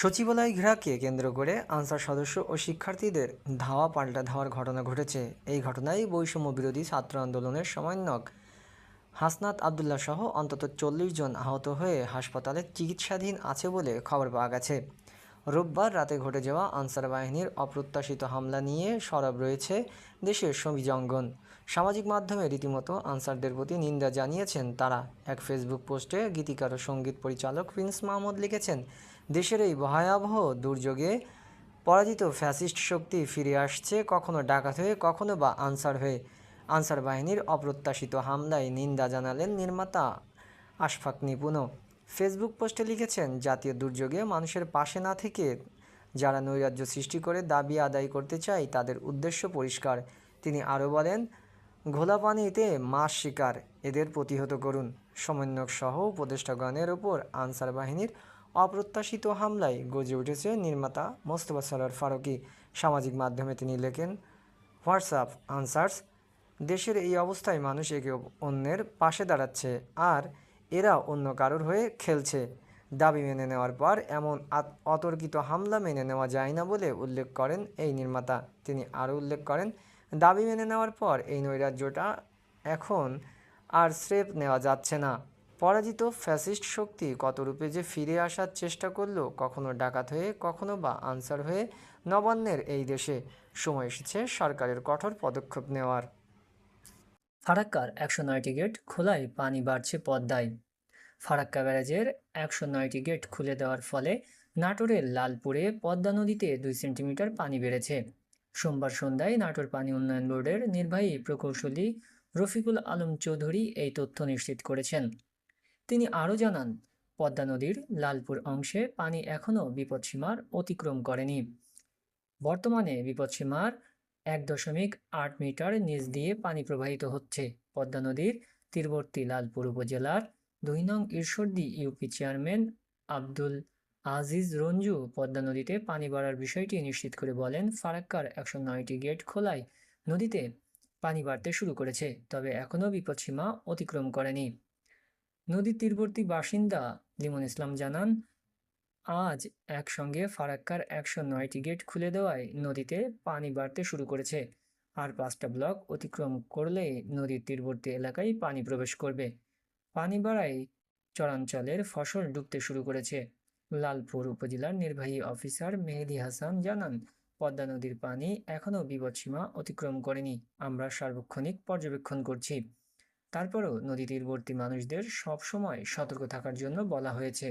সচিবালয় ঘেরাকে কেন্দ্র করে আনসার সদস্য ও শিক্ষার্থীদের ধাওয়া পাল্টা ধাওয়ার ঘটনা ঘটেছে। এই ঘটনায় বৈষম্য বিরোধী ছাত্র আন্দোলনের সমন্বয়ক হাসনাত আবদুল্লাহ সহ অন্তত চল্লিশ জন আহত হয়ে হাসপাতালে চিকিৎসাধীন আছে বলে খবর পাওয়া গেছে। রোববার রাতে ঘটে যাওয়া আনসার বাহিনীর অপ্রত্যাশিত হামলা নিয়ে সরব রয়েছে দেশের সবিজঙ্গন সামাজিক মাধ্যমে রীতিমতো আনসারদের প্রতি নিন্দা জানিয়েছেন তারা। এক ফেসবুক পোস্টে গীতিকার ও সংগীত পরিচালক প্রিন্স মাহমুদ লিখেছেন, দেশের এই ভয়াবহ দুর্যোগে পরাজিত ফ্যাসিস্ট শক্তি ফিরে আসছে কখনো ডাকাত হয়ে, কখনো বা আনসার হয়ে। আনসার বাহিনীর অপ্রত্যাশিত হামলায় নিন্দা জানালেন নির্মাতা আশফাক নিপুণও। ফেসবুক পোস্টে লিখেছেন, জাতীয় দুর্যোগে মানুষের পাশে না থেকে যারা নৈরাজ্য সৃষ্টি করে দাবি আদায় করতে চায়, তাদের উদ্দেশ্য পরিষ্কার। তিনি আরও বলেন, ঘোলা পানিতে মাছ শিকার, এদের প্রতিহত করুন। সমন্বয়ক সহ উপদেষ্টাগণের ওপর আনসার বাহিনীর অপ্রত্যাশিত হামলায় গজে উঠেছে নির্মাতা মোস্তফা সরার ফারুকি। সামাজিক মাধ্যমে তিনি লেখেন হোয়াটসঅ্যাপ আনসার্স, দেশের এই অবস্থায় মানুষ একে অন্যের পাশে দাঁড়াচ্ছে, আর এরা অন্য কারোর হয়ে খেলছে। দাবি মেনে নেওয়ার পর এমন অতর্কিত হামলা মেনে নেওয়া যায় না বলে উল্লেখ করেন এই নির্মাতা। তিনি আরও উল্লেখ করেন, দাবি মেনে নেওয়ার পর এই নৈরাজ্যটা এখন আর স্রেফ নেওয়া যাচ্ছে না। পরাজিত ফ্যাসিস্ট শক্তি কত রূপে যে ফিরে আসার চেষ্টা করল, কখনো ডাকাত হয়ে, কখনো বা আনসার হয়ে নবান্নের এই দেশে সময় এসেছে সরকারের কঠোর পদক্ষেপ নেওয়ার। ফারাক্কার একশো নয়টি গেট খোলায় পানি বাড়ছে পদ্মায়। ফারাক্কা ব্যারাজের একশো নয়টি গেট খুলে দেওয়ার ফলে নাটোরের লালপুরে পদ্মা নদীতে দুই সেন্টিমিটার পানি বেড়েছে। সোমবার সন্ধ্যায় নাটোর পানি উন্নয়ন বোর্ডের নির্বাহী প্রকৌশলী রফিকুল আলম চৌধুরী এই তথ্য নিশ্চিত করেছেন। তিনি আরও জানান, পদ্মা নদীর লালপুর অংশে পানি এখনও বিপদসীমার অতিক্রম করেনি। বর্তমানে বিপদসীমার এক দশমিক আট মিটার নিচ দিয়ে পানি প্রবাহিত হচ্ছে। পদ্মা নদীর তীরবর্তী লালপুর উপজেলার দুই নং ঈশ্বরদী ইউপি চেয়ারম্যান আব্দুল আজিজ রঞ্জু পদ্মা নদীতে পানি বাড়ার বিষয়টি নিশ্চিত করে বলেন, ফারাক্কার একশো নয়টি গেট খোলায় নদীতে পানি বাড়তে শুরু করেছে, তবে এখনও বিপদসীমা অতিক্রম করেনি। নদীর তীরবর্তী বাসিন্দা লিমন ইসলাম জানান আজ একসঙ্গে ফারাক্কার একশো নয়টি গেট খুলে দেওয়ায় নদীতে পানি বাড়তে শুরু করেছে। আর পাঁচটা ব্লক অতিক্রম করলেই নদীর তীরবর্তী এলাকায় পানি প্রবেশ করবে। পানি বাড়ায় চরাঞ্চলের ফসল ডুবতে শুরু করেছে। লালপুর উপজেলার নির্বাহী অফিসার মেহেদি হাসান জানান, পদ্মা নদীর পানি এখনও বিপদসীমা অতিক্রম করেনি। আমরা সার্বক্ষণিক পর্যবেক্ষণ করছি। তারপরও নদী তীরবর্তী মানুষদের সবসময় সতর্ক থাকার জন্য বলা হয়েছে।